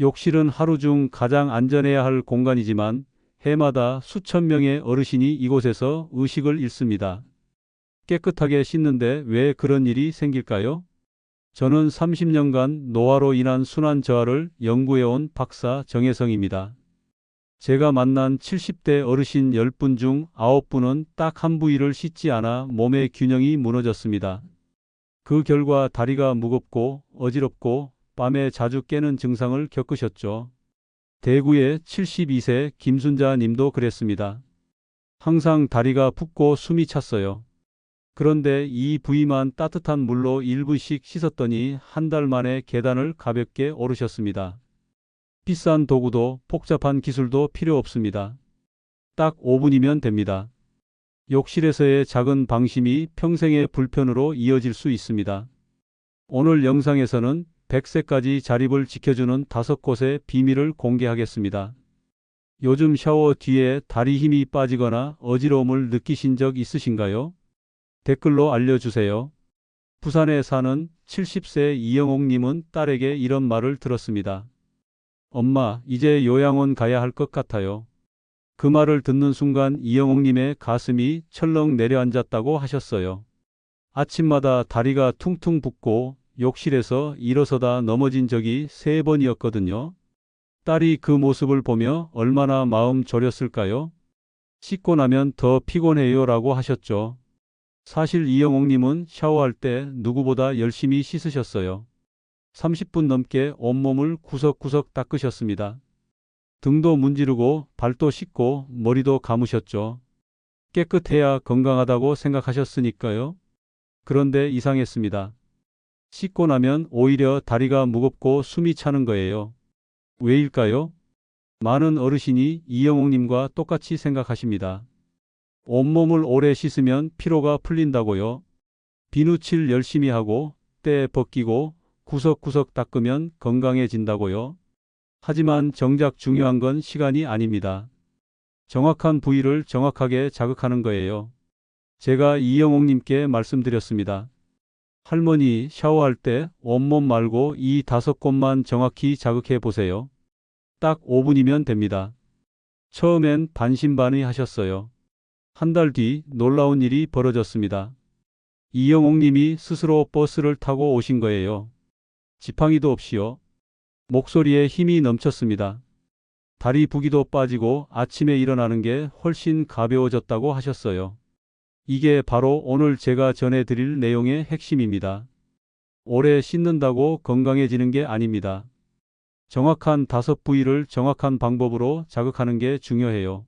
욕실은 하루 중 가장 안전해야 할 공간이지만 해마다 수천 명의 어르신이 이곳에서 의식을 잃습니다. 깨끗하게 씻는데 왜 그런 일이 생길까요? 저는 30년간 노화로 인한 순환 저하를 연구해온 박사 정혜성입니다. 제가 만난 70대 어르신 10분 중 9분은 딱 한 부위를 씻지 않아 몸의 균형이 무너졌습니다. 그 결과 다리가 무겁고 어지럽고 밤에 자주 깨는 증상을 겪으셨죠. 대구의 72세 김순자 님도 그랬습니다. 항상 다리가 붓고 숨이 찼어요. 그런데 이 부위만 따뜻한 물로 1분씩 씻었더니 한 달 만에 계단을 가볍게 오르셨습니다. 비싼 도구도 복잡한 기술도 필요 없습니다. 딱 5분이면 됩니다. 욕실에서의 작은 방심이 평생의 불편으로 이어질 수 있습니다. 오늘 영상에서는 100세까지 자립을 지켜주는 다섯 곳의 비밀을 공개하겠습니다. 요즘 샤워 뒤에 다리 힘이 빠지거나 어지러움을 느끼신 적 있으신가요? 댓글로 알려주세요. 부산에 사는 70세 이영옥님은 딸에게 이런 말을 들었습니다. 엄마, 이제 요양원 가야 할 것 같아요. 그 말을 듣는 순간 이영옥님의 가슴이 철렁 내려앉았다고 하셨어요. 아침마다 다리가 퉁퉁 붓고 욕실에서 일어서다 넘어진 적이 세 번이었거든요. 딸이 그 모습을 보며 얼마나 마음 졸였을까요? 씻고 나면 더 피곤해요 라고 하셨죠. 사실 이영옥님은 샤워할 때 누구보다 열심히 씻으셨어요. 30분 넘게 온몸을 구석구석 닦으셨습니다. 등도 문지르고 발도 씻고 머리도 감으셨죠. 깨끗해야 건강하다고 생각하셨으니까요. 그런데 이상했습니다. 씻고 나면 오히려 다리가 무겁고 숨이 차는 거예요. 왜일까요? 많은 어르신이 이영옥님과 똑같이 생각하십니다. 온몸을 오래 씻으면 피로가 풀린다고요. 비누칠 열심히 하고 때 벗기고 구석구석 닦으면 건강해진다고요. 하지만 정작 중요한 건 시간이 아닙니다. 정확한 부위를 정확하게 자극하는 거예요. 제가 이영옥님께 말씀드렸습니다. 할머니 샤워할 때 온몸 말고 이 다섯 곳만 정확히 자극해 보세요. 딱 5분이면 됩니다. 처음엔 반신반의 하셨어요. 한 달 뒤 놀라운 일이 벌어졌습니다. 이영옥 님이 스스로 버스를 타고 오신 거예요. 지팡이도 없이요. 목소리에 힘이 넘쳤습니다. 다리 부기도 빠지고 아침에 일어나는 게 훨씬 가벼워졌다고 하셨어요. 이게 바로 오늘 제가 전해드릴 내용의 핵심입니다. 오래 씻는다고 건강해지는 게 아닙니다. 정확한 다섯 부위를 정확한 방법으로 자극하는 게 중요해요.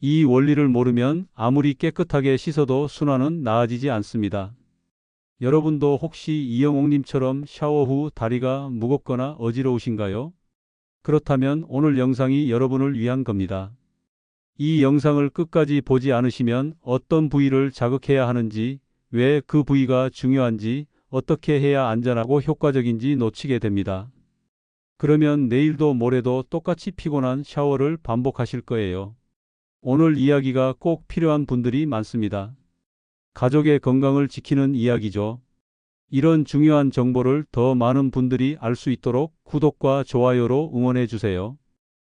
이 원리를 모르면 아무리 깨끗하게 씻어도 순환은 나아지지 않습니다. 여러분도 혹시 이영옥님처럼 샤워 후 다리가 무겁거나 어지러우신가요? 그렇다면 오늘 영상이 여러분을 위한 겁니다. 이 영상을 끝까지 보지 않으시면 어떤 부위를 자극해야 하는지, 왜 그 부위가 중요한지, 어떻게 해야 안전하고 효과적인지 놓치게 됩니다. 그러면 내일도 모레도 똑같이 피곤한 샤워를 반복하실 거예요. 오늘 이야기가 꼭 필요한 분들이 많습니다. 가족의 건강을 지키는 이야기죠. 이런 중요한 정보를 더 많은 분들이 알 수 있도록 구독과 좋아요로 응원해 주세요.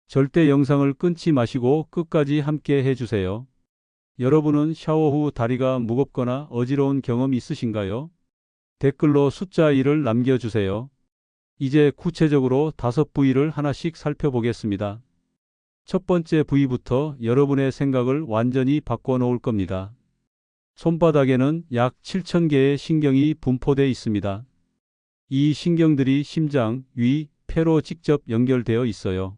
절대 영상을 끊지 마시고 끝까지 함께 해주세요. 여러분은 샤워 후 다리가 무겁거나 어지러운 경험 있으신가요? 댓글로 숫자 1을 남겨주세요. 이제 구체적으로 다섯 부위를 하나씩 살펴보겠습니다. 첫 번째 부위부터 여러분의 생각을 완전히 바꿔놓을 겁니다. 손바닥에는 약 7,000개의 신경이 분포되어 있습니다. 이 신경들이 심장, 위, 폐로 직접 연결되어 있어요.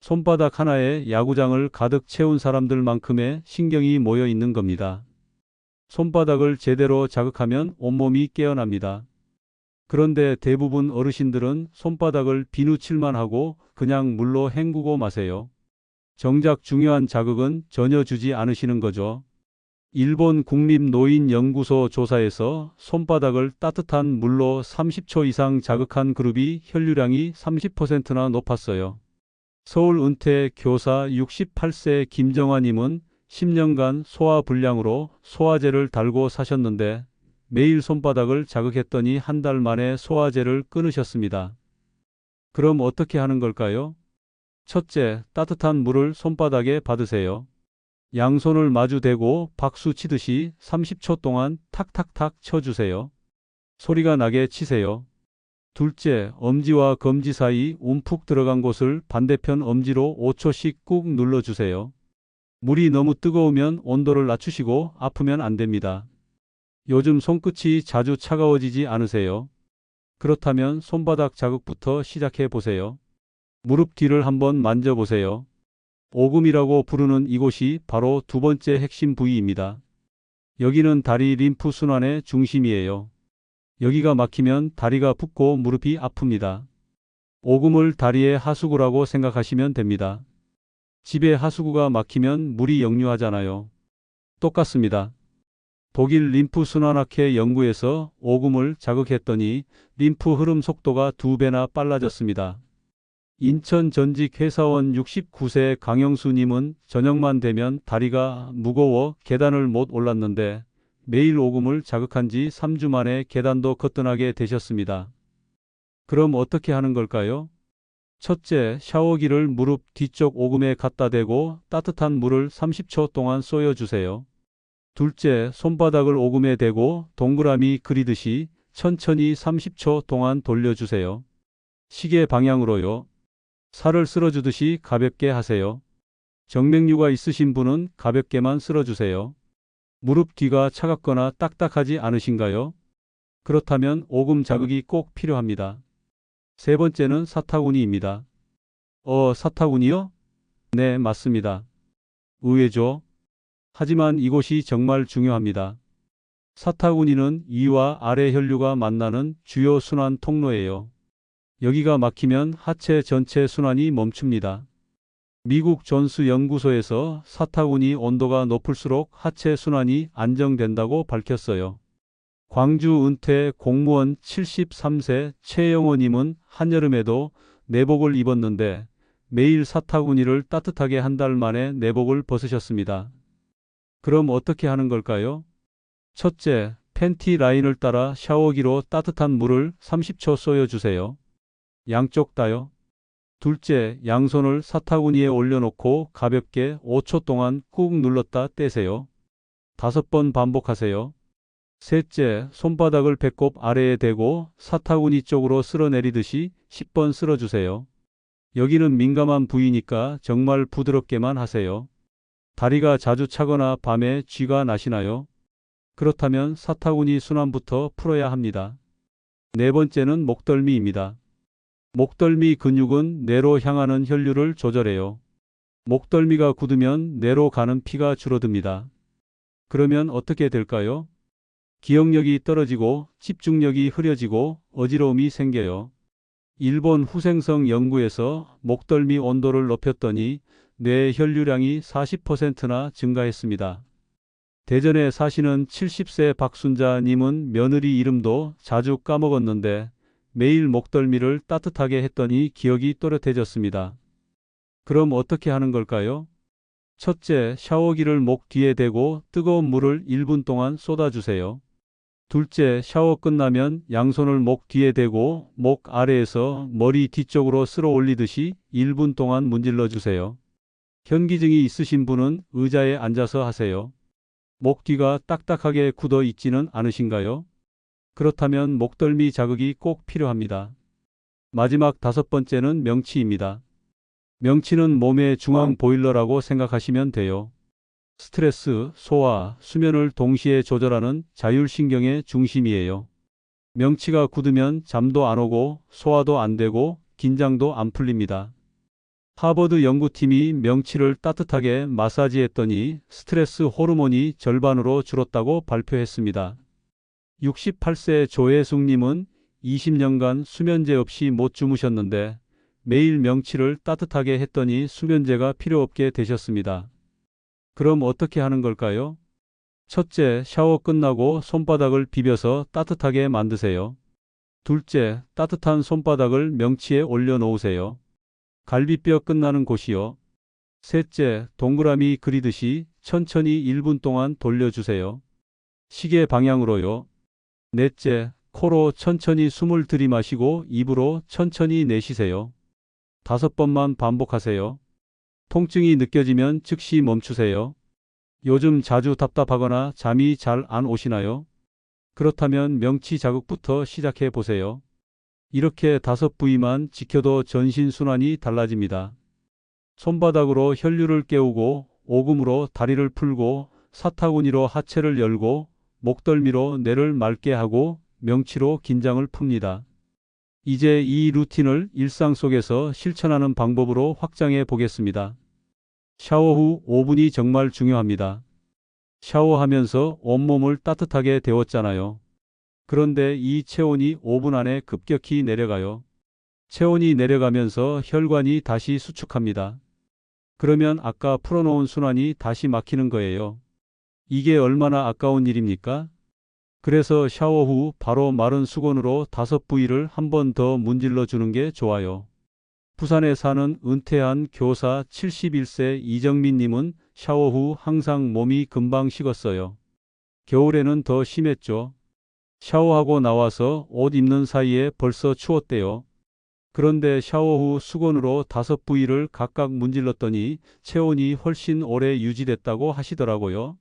손바닥 하나에 야구장을 가득 채운 사람들만큼의 신경이 모여 있는 겁니다. 손바닥을 제대로 자극하면 온몸이 깨어납니다. 그런데 대부분 어르신들은 손바닥을 비누칠만 하고 그냥 물로 헹구고 마세요. 정작 중요한 자극은 전혀 주지 않으시는 거죠. 일본 국립노인연구소 조사에서 손바닥을 따뜻한 물로 30초 이상 자극한 그룹이 혈류량이 30%나 높았어요. 서울 은퇴 교사 68세 김정화님은 10년간 소화불량으로 소화제를 달고 사셨는데 매일 손바닥을 자극했더니 한 달 만에 소화제를 끊으셨습니다. 그럼 어떻게 하는 걸까요? 첫째, 따뜻한 물을 손바닥에 받으세요. 양손을 마주 대고 박수 치듯이 30초 동안 탁탁탁 쳐주세요. 소리가 나게 치세요. 둘째, 엄지와 검지 사이 움푹 들어간 곳을 반대편 엄지로 5초씩 꾹 눌러주세요. 물이 너무 뜨거우면 온도를 낮추시고 아프면 안 됩니다. 요즘 손끝이 자주 차가워지지 않으세요? 그렇다면 손바닥 자극부터 시작해 보세요. 무릎 뒤를 한번 만져보세요. 오금이라고 부르는 이곳이 바로 두 번째 핵심 부위입니다. 여기는 다리 림프 순환의 중심이에요. 여기가 막히면 다리가 붓고 무릎이 아픕니다. 오금을 다리의 하수구라고 생각하시면 됩니다. 집에 하수구가 막히면 물이 역류하잖아요. 똑같습니다. 독일 림프 순환학회 연구에서 오금을 자극했더니 림프 흐름 속도가 두 배나 빨라졌습니다. 인천 전직 회사원 69세 강영수님은 저녁만 되면 다리가 무거워 계단을 못 올랐는데 매일 오금을 자극한 지 3주 만에 계단도 거뜬하게 되셨습니다. 그럼 어떻게 하는 걸까요? 첫째, 샤워기를 무릎 뒤쪽 오금에 갖다 대고 따뜻한 물을 30초 동안 쏘여주세요. 둘째, 손바닥을 오금에 대고 동그라미 그리듯이 천천히 30초 동안 돌려주세요. 시계 방향으로요. 살을 쓸어주듯이 가볍게 하세요. 정맥류가 있으신 분은 가볍게만 쓸어주세요. 무릎 뒤가 차갑거나 딱딱하지 않으신가요? 그렇다면 오금 자극이 꼭 필요합니다. 세 번째는 사타구니입니다. 어, 사타구니요? 네, 맞습니다. 의외죠? 하지만 이곳이 정말 중요합니다. 사타구니는 이와 아래 혈류가 만나는 주요 순환 통로예요. 여기가 막히면 하체 전체 순환이 멈춥니다. 미국 존스 연구소에서 사타구니 온도가 높을수록 하체 순환이 안정된다고 밝혔어요. 광주 은퇴 공무원 73세 최영호님은 한여름에도 내복을 입었는데 매일 사타구니를 따뜻하게 한 달 만에 내복을 벗으셨습니다. 그럼 어떻게 하는 걸까요? 첫째, 팬티 라인을 따라 샤워기로 따뜻한 물을 30초 쏘여주세요. 양쪽 다요. 둘째, 양손을 사타구니에 올려놓고 가볍게 5초 동안 꾹 눌렀다 떼세요. 다섯 번 반복하세요. 셋째, 손바닥을 배꼽 아래에 대고 사타구니 쪽으로 쓸어내리듯이 10번 쓸어주세요. 여기는 민감한 부위니까 정말 부드럽게만 하세요. 다리가 자주 차거나 밤에 쥐가 나시나요? 그렇다면 사타구니 순환부터 풀어야 합니다. 네 번째는 목덜미입니다. 목덜미 근육은 뇌로 향하는 혈류를 조절해요. 목덜미가 굳으면 뇌로 가는 피가 줄어듭니다. 그러면 어떻게 될까요? 기억력이 떨어지고 집중력이 흐려지고 어지러움이 생겨요. 일본 후생성 연구에서 목덜미 온도를 높였더니 뇌 혈류량이 40%나 증가했습니다. 대전에 사시는 70세 박순자님은 며느리 이름도 자주 까먹었는데 매일 목덜미를 따뜻하게 했더니 기억이 또렷해졌습니다. 그럼 어떻게 하는 걸까요? 첫째, 샤워기를 목 뒤에 대고 뜨거운 물을 1분 동안 쏟아주세요. 둘째, 샤워 끝나면 양손을 목 뒤에 대고 목 아래에서 머리 뒤쪽으로 쓸어 올리듯이 1분 동안 문질러 주세요. 현기증이 있으신 분은 의자에 앉아서 하세요. 목 뒤가 딱딱하게 굳어 있지는 않으신가요? 그렇다면 목덜미 자극이 꼭 필요합니다. 마지막 다섯 번째는 명치입니다. 명치는 몸의 중앙 보일러라고 생각하시면 돼요. 스트레스, 소화, 수면을 동시에 조절하는 자율신경의 중심이에요. 명치가 굳으면 잠도 안 오고 소화도 안 되고 긴장도 안 풀립니다. 하버드 연구팀이 명치를 따뜻하게 마사지했더니 스트레스 호르몬이 절반으로 줄었다고 발표했습니다. 68세 조혜숙님은 20년간 수면제 없이 못 주무셨는데 매일 명치를 따뜻하게 했더니 수면제가 필요 없게 되셨습니다. 그럼 어떻게 하는 걸까요? 첫째, 샤워 끝나고 손바닥을 비벼서 따뜻하게 만드세요. 둘째, 따뜻한 손바닥을 명치에 올려놓으세요. 갈비뼈 끝나는 곳이요. 셋째, 동그라미 그리듯이 천천히 1분 동안 돌려주세요. 시계 방향으로요. 넷째, 코로 천천히 숨을 들이마시고 입으로 천천히 내쉬세요. 다섯 번만 반복하세요. 통증이 느껴지면 즉시 멈추세요. 요즘 자주 답답하거나 잠이 잘 안 오시나요? 그렇다면 명치 자극부터 시작해 보세요. 이렇게 다섯 부위만 지켜도 전신 순환이 달라집니다. 손바닥으로 혈류를 깨우고 오금으로 다리를 풀고 사타구니로 하체를 열고 목덜미로 뇌를 맑게 하고 명치로 긴장을 풉니다. 이제 이 루틴을 일상 속에서 실천하는 방법으로 확장해 보겠습니다. 샤워 후 5분이 정말 중요합니다. 샤워하면서 온몸을 따뜻하게 데웠잖아요. 그런데 이 체온이 5분 안에 급격히 내려가요. 체온이 내려가면서 혈관이 다시 수축합니다. 그러면 아까 풀어놓은 순환이 다시 막히는 거예요. 이게 얼마나 아까운 일입니까? 그래서 샤워 후 바로 마른 수건으로 다섯 부위를 한 번 더 문질러 주는 게 좋아요. 부산에 사는 은퇴한 교사 71세 이정민 님은 샤워 후 항상 몸이 금방 식었어요. 겨울에는 더 심했죠. 샤워하고 나와서 옷 입는 사이에 벌써 추웠대요. 그런데 샤워 후 수건으로 다섯 부위를 각각 문질렀더니 체온이 훨씬 오래 유지됐다고 하시더라고요.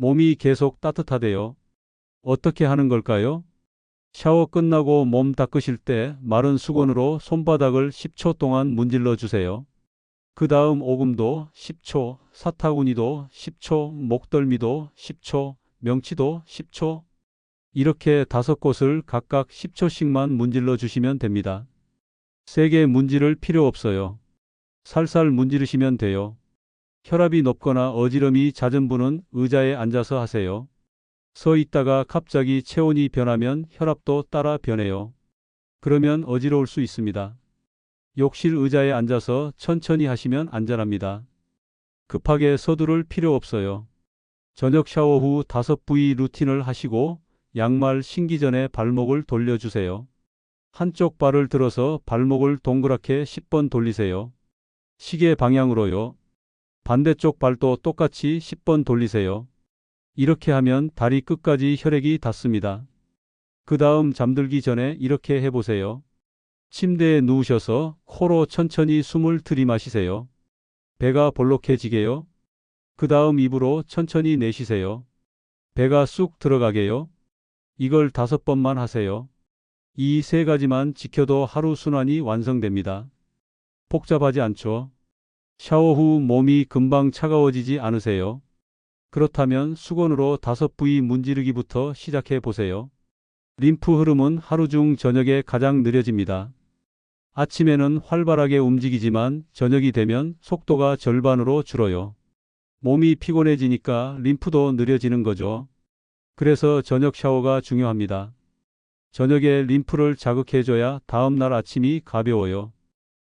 몸이 계속 따뜻하대요. 어떻게 하는 걸까요? 샤워 끝나고 몸 닦으실 때 마른 수건으로 손바닥을 10초 동안 문질러 주세요. 그 다음 오금도 10초, 사타구니도 10초, 목덜미도 10초, 명치도 10초. 이렇게 다섯 곳을 각각 10초씩만 문질러 주시면 됩니다. 세게 문지를 필요 없어요. 살살 문지르시면 돼요. 혈압이 높거나 어지럼이 잦은 분은 의자에 앉아서 하세요. 서 있다가 갑자기 체온이 변하면 혈압도 따라 변해요. 그러면 어지러울 수 있습니다. 욕실 의자에 앉아서 천천히 하시면 안전합니다. 급하게 서두를 필요 없어요. 저녁 샤워 후 다섯 부위 루틴을 하시고 양말 신기 전에 발목을 돌려주세요. 한쪽 발을 들어서 발목을 동그랗게 10번 돌리세요. 시계 방향으로요. 반대쪽 발도 똑같이 10번 돌리세요. 이렇게 하면 다리 끝까지 혈액이 닿습니다. 그 다음 잠들기 전에 이렇게 해보세요. 침대에 누우셔서 코로 천천히 숨을 들이마시세요. 배가 볼록해지게요. 그 다음 입으로 천천히 내쉬세요. 배가 쑥 들어가게요. 이걸 다섯 번만 하세요. 이 세 가지만 지켜도 하루 순환이 완성됩니다. 복잡하지 않죠? 샤워 후 몸이 금방 차가워지지 않으세요? 그렇다면 수건으로 다섯 부위 문지르기부터 시작해 보세요. 림프 흐름은 하루 중 저녁에 가장 느려집니다. 아침에는 활발하게 움직이지만 저녁이 되면 속도가 절반으로 줄어요. 몸이 피곤해지니까 림프도 느려지는 거죠. 그래서 저녁 샤워가 중요합니다. 저녁에 림프를 자극해줘야 다음날 아침이 가벼워요.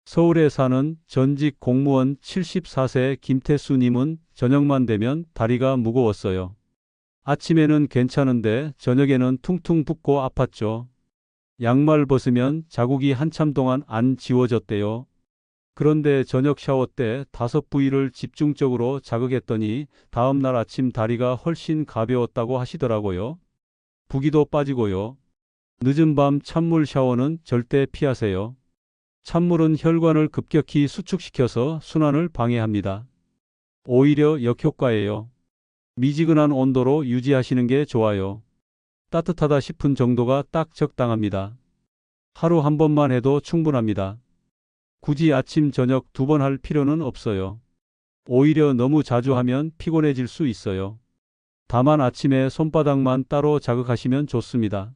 서울에 사는 전직 공무원 74세 김태수님은 저녁만 되면 다리가 무거웠어요. 아침에는 괜찮은데 저녁에는 퉁퉁 붓고 아팠죠. 양말 벗으면 자국이 한참 동안 안 지워졌대요. 그런데 저녁 샤워 때 다섯 부위를 집중적으로 자극했더니 다음날 아침 다리가 훨씬 가벼웠다고 하시더라고요. 부기도 빠지고요. 늦은 밤 찬물 샤워는 절대 피하세요. 찬물은 혈관을 급격히 수축시켜서 순환을 방해합니다. 오히려 역효과예요. 미지근한 온도로 유지하시는 게 좋아요. 따뜻하다 싶은 정도가 딱 적당합니다. 하루 한 번만 해도 충분합니다. 굳이 아침, 저녁 두 번 할 필요는 없어요. 오히려 너무 자주 하면 피곤해질 수 있어요. 다만 아침에 손바닥만 따로 자극하시면 좋습니다.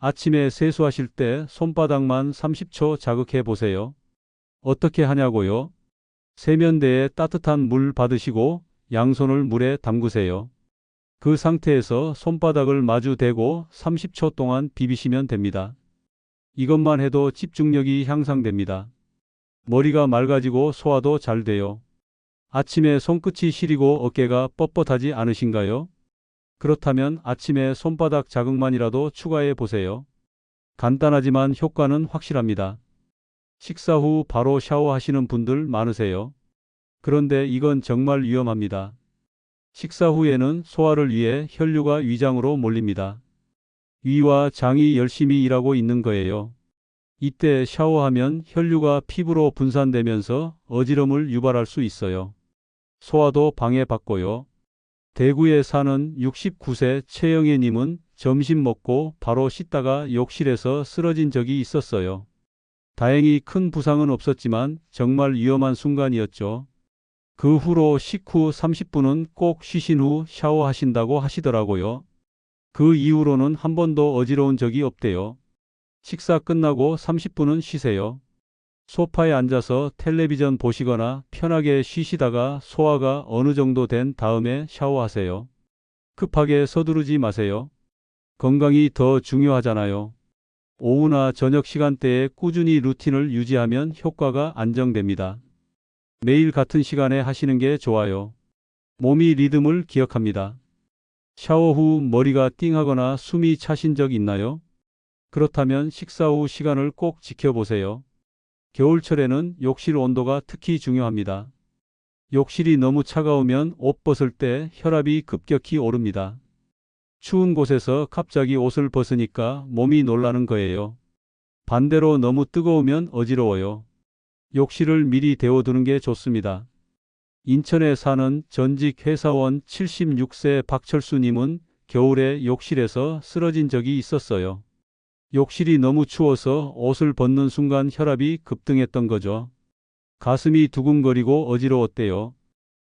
아침에 세수하실 때 손바닥만 30초 자극해 보세요. 어떻게 하냐고요? 세면대에 따뜻한 물 받으시고 양손을 물에 담그세요. 그 상태에서 손바닥을 마주 대고 30초 동안 비비시면 됩니다. 이것만 해도 집중력이 향상됩니다. 머리가 맑아지고 소화도 잘 돼요. 아침에 손끝이 시리고 어깨가 뻣뻣하지 않으신가요? 그렇다면 아침에 손바닥 자극만이라도 추가해 보세요. 간단하지만 효과는 확실합니다. 식사 후 바로 샤워하시는 분들 많으세요. 그런데 이건 정말 위험합니다. 식사 후에는 소화를 위해 혈류가 위장으로 몰립니다. 위와 장이 열심히 일하고 있는 거예요. 이때 샤워하면 혈류가 피부로 분산되면서 어지럼을 유발할 수 있어요. 소화도 방해받고요. 대구에 사는 69세 최영애님은 점심 먹고 바로 씻다가 욕실에서 쓰러진 적이 있었어요. 다행히 큰 부상은 없었지만 정말 위험한 순간이었죠. 그 후로 식후 30분은 꼭 쉬신 후 샤워하신다고 하시더라고요. 그 이후로는 한 번도 어지러운 적이 없대요. 식사 끝나고 30분은 쉬세요. 소파에 앉아서 텔레비전 보시거나 편하게 쉬시다가 소화가 어느 정도 된 다음에 샤워하세요. 급하게 서두르지 마세요. 건강이 더 중요하잖아요. 오후나 저녁 시간대에 꾸준히 루틴을 유지하면 효과가 안정됩니다. 매일 같은 시간에 하시는 게 좋아요. 몸이 리듬을 기억합니다. 샤워 후 머리가 띵하거나 숨이 차신 적 있나요? 그렇다면 식사 후 시간을 꼭 지켜보세요. 겨울철에는 욕실 온도가 특히 중요합니다. 욕실이 너무 차가우면 옷 벗을 때 혈압이 급격히 오릅니다. 추운 곳에서 갑자기 옷을 벗으니까 몸이 놀라는 거예요. 반대로 너무 뜨거우면 어지러워요. 욕실을 미리 데워두는 게 좋습니다. 인천에 사는 전직 회사원 76세 박철수님은 겨울에 욕실에서 쓰러진 적이 있었어요. 욕실이 너무 추워서 옷을 벗는 순간 혈압이 급등했던 거죠. 가슴이 두근거리고 어지러웠대요.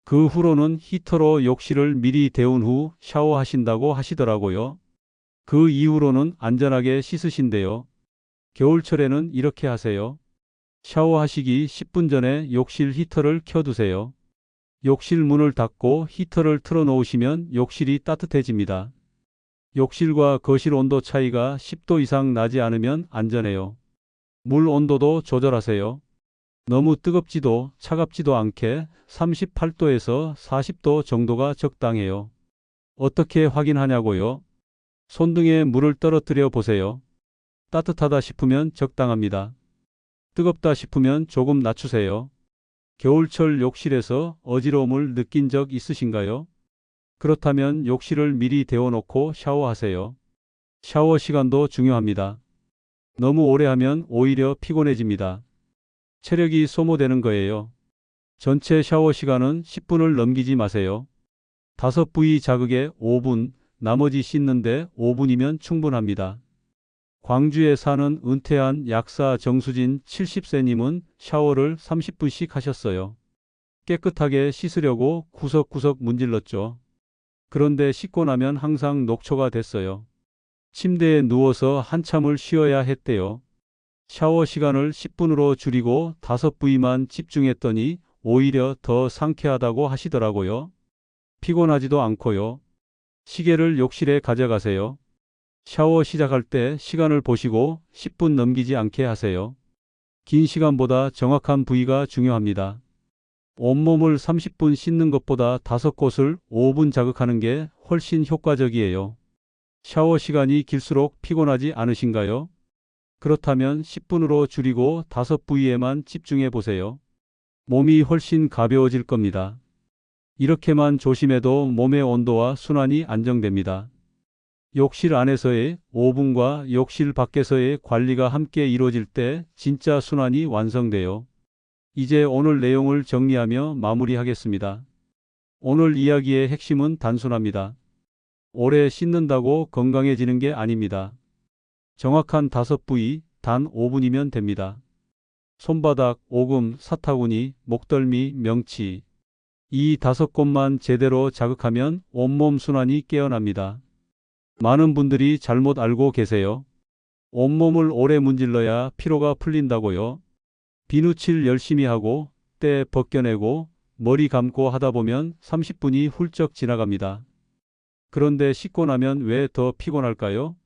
그 후로는 히터로 욕실을 미리 데운 후 샤워하신다고 하시더라고요. 그 이후로는 안전하게 씻으신대요. 겨울철에는 이렇게 하세요. 샤워하시기 10분 전에 욕실 히터를 켜두세요. 욕실 문을 닫고 히터를 틀어 놓으시면 욕실이 따뜻해집니다. 욕실과 거실 온도 차이가 10도 이상 나지 않으면 안전해요. 물 온도도 조절하세요. 너무 뜨겁지도 차갑지도 않게 38도에서 40도 정도가 적당해요. 어떻게 확인하냐고요? 손등에 물을 떨어뜨려 보세요. 따뜻하다 싶으면 적당합니다. 뜨겁다 싶으면 조금 낮추세요. 겨울철 욕실에서 어지러움을 느낀 적 있으신가요? 그렇다면 욕실을 미리 데워놓고 샤워하세요. 샤워 시간도 중요합니다. 너무 오래 하면 오히려 피곤해집니다. 체력이 소모되는 거예요. 전체 샤워 시간은 10분을 넘기지 마세요. 다섯 부위 자극에 5분, 나머지 씻는데 5분이면 충분합니다. 광주에 사는 은퇴한 약사 정수진 70세님은 샤워를 30분씩 하셨어요. 깨끗하게 씻으려고 구석구석 문질렀죠. 그런데 씻고 나면 항상 녹초가 됐어요. 침대에 누워서 한참을 쉬어야 했대요. 샤워 시간을 10분으로 줄이고 다섯 부위만 집중했더니 오히려 더 상쾌하다고 하시더라고요. 피곤하지도 않고요. 시계를 욕실에 가져가세요. 샤워 시작할 때 시간을 보시고 10분 넘기지 않게 하세요. 긴 시간보다 정확한 부위가 중요합니다. 온몸을 30분 씻는 것보다 다섯 곳을 5분 자극하는 게 훨씬 효과적이에요. 샤워 시간이 길수록 피곤하지 않으신가요? 그렇다면 10분으로 줄이고 다섯 부위에만 집중해 보세요. 몸이 훨씬 가벼워질 겁니다. 이렇게만 조심해도 몸의 온도와 순환이 안정됩니다. 욕실 안에서의 5분과 욕실 밖에서의 관리가 함께 이루어질 때 진짜 순환이 완성돼요. 이제 오늘 내용을 정리하며 마무리하겠습니다. 오늘 이야기의 핵심은 단순합니다. 오래 씻는다고 건강해지는 게 아닙니다. 정확한 다섯 부위, 단 5분이면 됩니다. 손바닥, 오금, 사타구니, 목덜미, 명치. 이 다섯 곳만 제대로 자극하면 온몸 순환이 깨어납니다. 많은 분들이 잘못 알고 계세요. 온몸을 오래 문질러야 피로가 풀린다고요. 비누칠 열심히 하고 때 벗겨내고 머리 감고 하다 보면 30분이 훌쩍 지나갑니다. 그런데 씻고 나면 왜 더 피곤할까요?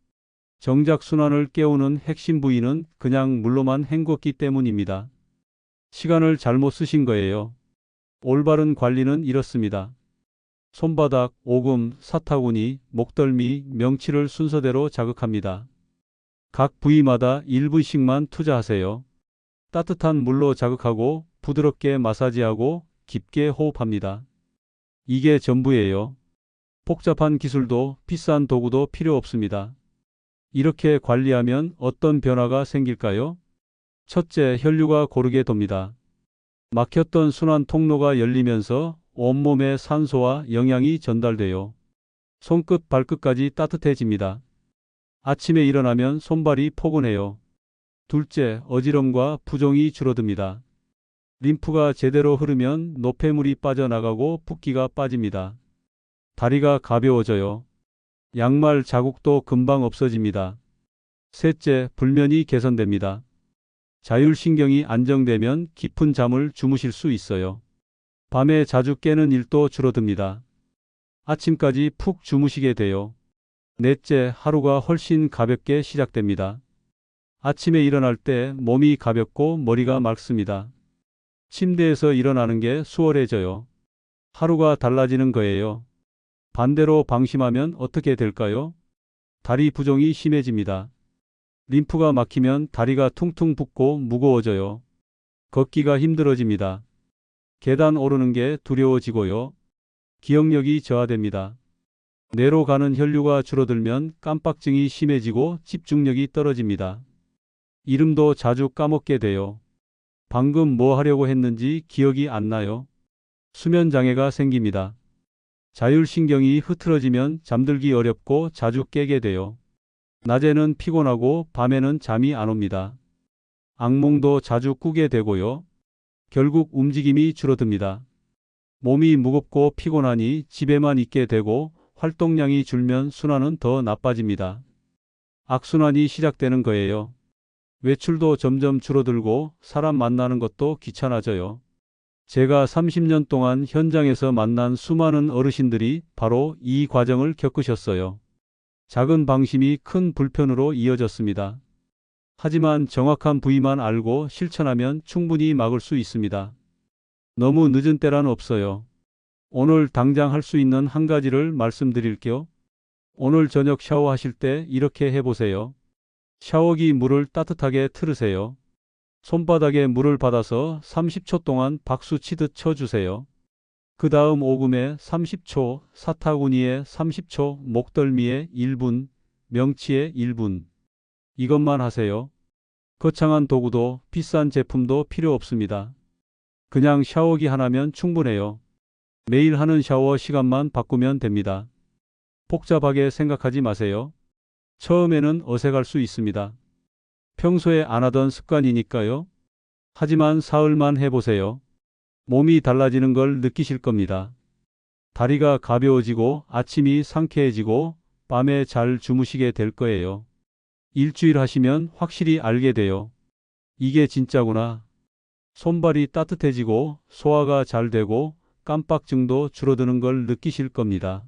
정작 순환을 깨우는 핵심 부위는 그냥 물로만 헹궜기 때문입니다. 시간을 잘못 쓰신 거예요. 올바른 관리는 이렇습니다. 손바닥, 오금, 사타구니, 목덜미, 명치를 순서대로 자극합니다. 각 부위마다 1분씩만 투자하세요. 따뜻한 물로 자극하고 부드럽게 마사지하고 깊게 호흡합니다. 이게 전부예요. 복잡한 기술도 비싼 도구도 필요 없습니다. 이렇게 관리하면 어떤 변화가 생길까요? 첫째, 혈류가 고르게 돕니다. 막혔던 순환 통로가 열리면서 온몸에 산소와 영양이 전달돼요. 손끝 발끝까지 따뜻해집니다. 아침에 일어나면 손발이 포근해요. 둘째, 어지럼과 부종이 줄어듭니다. 림프가 제대로 흐르면 노폐물이 빠져나가고 붓기가 빠집니다. 다리가 가벼워져요. 양말 자국도 금방 없어집니다. 셋째, 불면이 개선됩니다. 자율신경이 안정되면 깊은 잠을 주무실 수 있어요. 밤에 자주 깨는 일도 줄어듭니다. 아침까지 푹 주무시게 돼요. 넷째, 하루가 훨씬 가볍게 시작됩니다. 아침에 일어날 때 몸이 가볍고 머리가 맑습니다. 침대에서 일어나는 게 수월해져요. 하루가 달라지는 거예요. 반대로 방심하면 어떻게 될까요? 다리 부종이 심해집니다. 림프가 막히면 다리가 퉁퉁 붓고 무거워져요. 걷기가 힘들어집니다. 계단 오르는 게 두려워지고요. 기억력이 저하됩니다. 뇌로 가는 혈류가 줄어들면 깜빡증이 심해지고 집중력이 떨어집니다. 이름도 자주 까먹게 돼요. 방금 뭐 하려고 했는지 기억이 안 나요. 수면 장애가 생깁니다. 자율신경이 흐트러지면 잠들기 어렵고 자주 깨게 돼요. 낮에는 피곤하고 밤에는 잠이 안 옵니다. 악몽도 자주 꾸게 되고요. 결국 움직임이 줄어듭니다. 몸이 무겁고 피곤하니 집에만 있게 되고 활동량이 줄면 순환은 더 나빠집니다. 악순환이 시작되는 거예요. 외출도 점점 줄어들고 사람 만나는 것도 귀찮아져요. 제가 30년 동안 현장에서 만난 수많은 어르신들이 바로 이 과정을 겪으셨어요. 작은 방심이 큰 불편으로 이어졌습니다. 하지만 정확한 부위만 알고 실천하면 충분히 막을 수 있습니다. 너무 늦은 때란 없어요. 오늘 당장 할 수 있는 한 가지를 말씀드릴게요. 오늘 저녁 샤워하실 때 이렇게 해보세요. 샤워기 물을 따뜻하게 틀으세요. 손바닥에 물을 받아서 30초 동안 박수 치듯 쳐주세요. 그 다음 오금에 30초, 사타구니에 30초, 목덜미에 1분, 명치에 1분. 이것만 하세요. 거창한 도구도 비싼 제품도 필요 없습니다. 그냥 샤워기 하나면 충분해요. 매일 하는 샤워 시간만 바꾸면 됩니다. 복잡하게 생각하지 마세요. 처음에는 어색할 수 있습니다. 평소에 안 하던 습관이니까요. 하지만 사흘만 해보세요. 몸이 달라지는 걸 느끼실 겁니다. 다리가 가벼워지고 아침이 상쾌해지고 밤에 잘 주무시게 될 거예요. 일주일 하시면 확실히 알게 돼요. 이게 진짜구나. 손발이 따뜻해지고 소화가 잘 되고 깜빡증도 줄어드는 걸 느끼실 겁니다.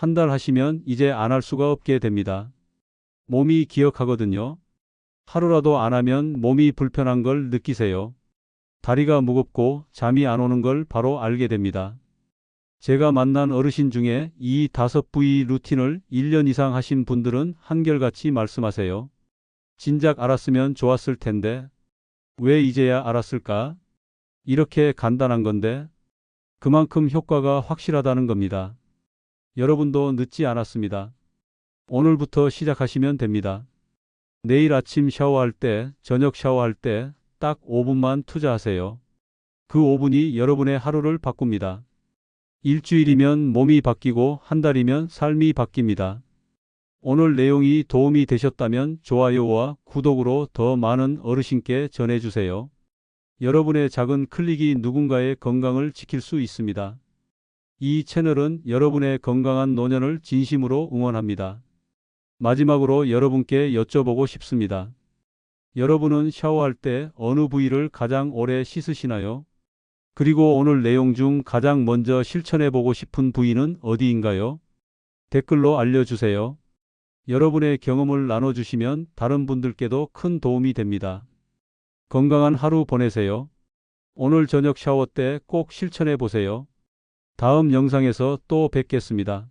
한 달 하시면 이제 안 할 수가 없게 됩니다. 몸이 기억하거든요. 하루라도 안 하면 몸이 불편한 걸 느끼세요. 다리가 무겁고 잠이 안 오는 걸 바로 알게 됩니다. 제가 만난 어르신 중에 이 다섯 부위 루틴을 1년 이상 하신 분들은 한결같이 말씀하세요. 진작 알았으면 좋았을 텐데 왜 이제야 알았을까? 이렇게 간단한 건데 그만큼 효과가 확실하다는 겁니다. 여러분도 늦지 않았습니다. 오늘부터 시작하시면 됩니다. 내일 아침 샤워할 때, 저녁 샤워할 때 딱 5분만 투자하세요. 그 5분이 여러분의 하루를 바꿉니다. 일주일이면 몸이 바뀌고 한 달이면 삶이 바뀝니다. 오늘 내용이 도움이 되셨다면 좋아요와 구독으로 더 많은 어르신께 전해주세요. 여러분의 작은 클릭이 누군가의 건강을 지킬 수 있습니다. 이 채널은 여러분의 건강한 노년을 진심으로 응원합니다. 마지막으로 여러분께 여쭤보고 싶습니다. 여러분은 샤워할 때 어느 부위를 가장 오래 씻으시나요? 그리고 오늘 내용 중 가장 먼저 실천해 보고 싶은 부위는 어디인가요? 댓글로 알려주세요. 여러분의 경험을 나눠주시면 다른 분들께도 큰 도움이 됩니다. 건강한 하루 보내세요. 오늘 저녁 샤워 때 꼭 실천해 보세요. 다음 영상에서 또 뵙겠습니다.